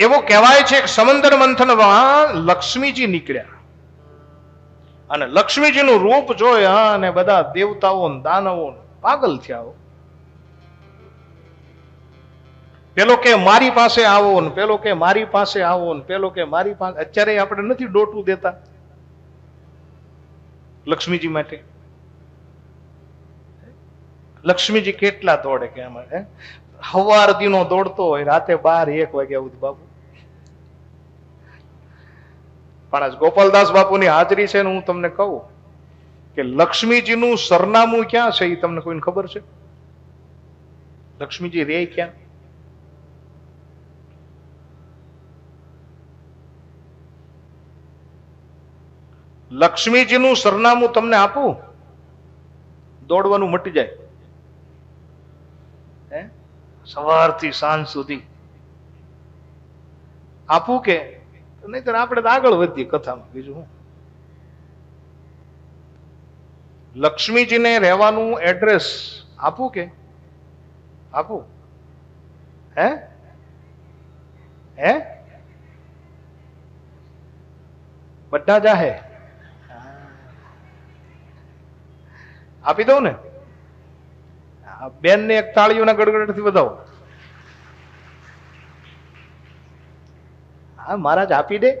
એવો કહેવાય છે કે સમંદર મંથનમાં લક્ષ્મીજી નીકળ્યા. અને લક્ષ્મીજીનું રૂપ જોયા અને બધા દેવતાઓ દાનવો પાગલ થયા પેલો કે મારી પાસે આવો ને પેલો કે મારી પાસે આવો ને પેલો કે મારી પાસે અત્યારે આપણે નથી ડોટું દેતા. લક્ષ્મીજી માટે. લક્ષ્મીજી કેટલા દોડે કે આમાં હવાર દીનો દોડતો હોય, રાતે બાર એક વાગ્યા સુધી બાપુ. પણ ગોપાલદાસ બાપુની હાજરી છે ને હું તમને કહું કે લક્ષ્મીજીનું સરનામું ક્યાં છે એ તમને કોઈને ખબર છે? લક્ષ્મીજી રે ક્યાં? લક્ષ્મીજીનું સરનામું તમને આપું? દોડવાનું મટી જાય. સવારથી સાંજ સુધી. આપું કે નહીતર આપણે આગળ વધીએ કથામાં. બીજું શું? લક્ષ્મીજીને રહેવાનું એડ્રેસ આપું કે? આપું. હે? હે? બધા જાહે આપી દઉં ને? બેન ને એક તાળીઓના ગડગડથી વધાવો. હા, મહારાજ, આપી દે.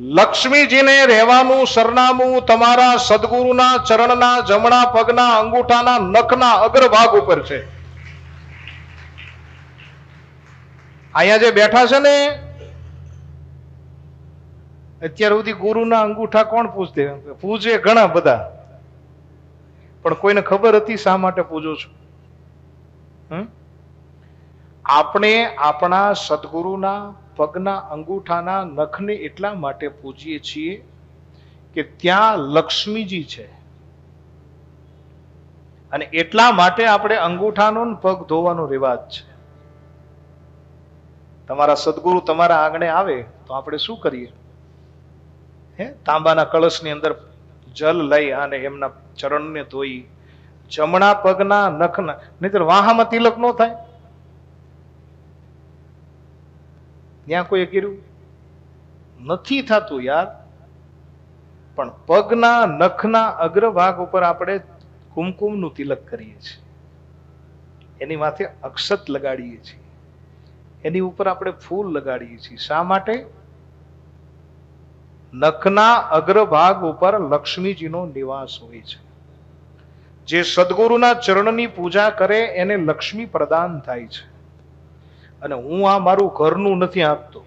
લક્ષ્મીજીને રહેવાનું સરનામું તમારા સદગુરુના ચરણના, જમણા પગના, અંગૂઠાના, નખના અગ્રભાગ ઉપર છે. અહીંયા જે બેઠા છે ને, અત્યાર સુધી ગુરુના અંગૂઠા કોણ પૂછતે પૂજે ઘણા બધા. પણ કોઈને ખબર હતી શા માટે પૂજો છું? હમ? આપણે આપણા સદગુરુના પગના અંગૂઠાના નખને એટલા માટે પૂજીએ છીએ કે ત્યાં લક્ષ્મીજી છે. અને એટલા માટે આપણે અંગૂઠાનો પગ ધોવાનો રિવાજ છે. તમારા સદગુરુ તમારા આંગણે આવે તો આપણે શું કરીએ? હે? તાંબાના કળશની અંદર જલ લઈ અને એમના ચરણને ધોઈ જમણા પગના નખના નહીતર વાહામાં તિલક ન થાય? ત્યાં કોઈ કર્યું? નથી થતું યાર. પણ પગના, નખના અગ્રભાગ ઉપર આપણે કુમકુમનું તિલક કરીએ છીએ. એની માથે અક્ષત લગાડીએ છીએ. એની ઉપર આપણે ફૂલ લગાડીએ છીએ. શા માટે? નખના અગ્રભાગ ઉપર લક્ષ્મીજીનો નિવાસ હોય છે. જે સદગુરુના ચરણની પૂજા કરે, એને લક્ષ્મી પ્રદાન થાય છે. અને હું આ મારું ઘરનું નથી આપતો.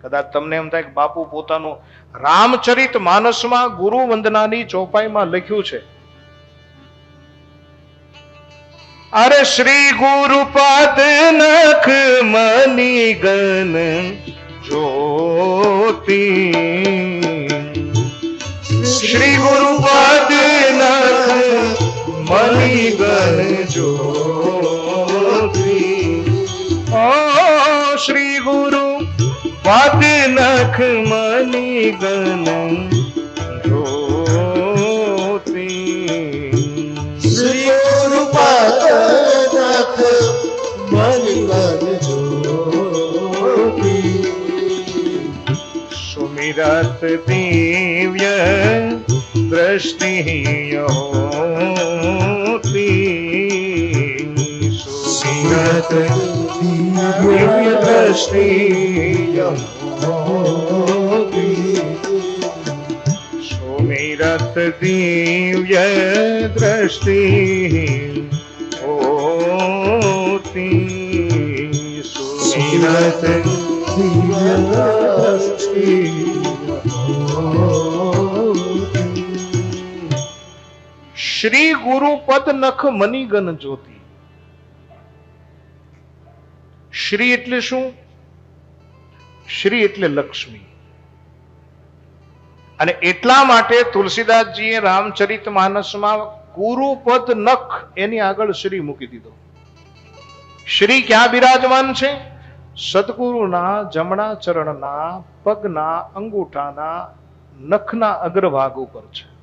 કદાચ તમને એમ થાય કે બાપુ પોતાનું રામચરિત માનસમાં ગુરુ વંદનાની ચોપાઈમાં લખ્યું છે. અરે શ્રી ગુરુપાદ નખ મની ગન જ્યોતિ. શ્રી ગુરુપાદ શ્રી ગુરુ પાદ નખ મની ગન જ્યોતિ શ્રી ગુરુપાદનખ મલિવન જ્યોતિ સુમિરત દિવ્ય દ્રષ્ટિ હોતી સુમિરત દિવ્ય દ્રષ્ટિ જ્યોતિ સુમિરત દિવ્ય દ્રષ્ટિ હોતી સુમિરત દિવ્ય દ્રષ્ટિ શ્રી ગુરુ પદ નખ મનીગન જ્યોતિ શ્રી એટલે શું? શ્રી એટલે લક્ષ્મી. અને એટલા માટે તુલસીદાસજીએ રામચરિત માનસમાં કુરુપદ નખ એની આગળ શ્રી મૂકી દીધો. શ્રી ક્યાં બિરાજમાન છે? સદગુરુના, જમણા ચરણના, પગના, અંગૂઠાના, નખના અગ્રભાગ ઉપર છે.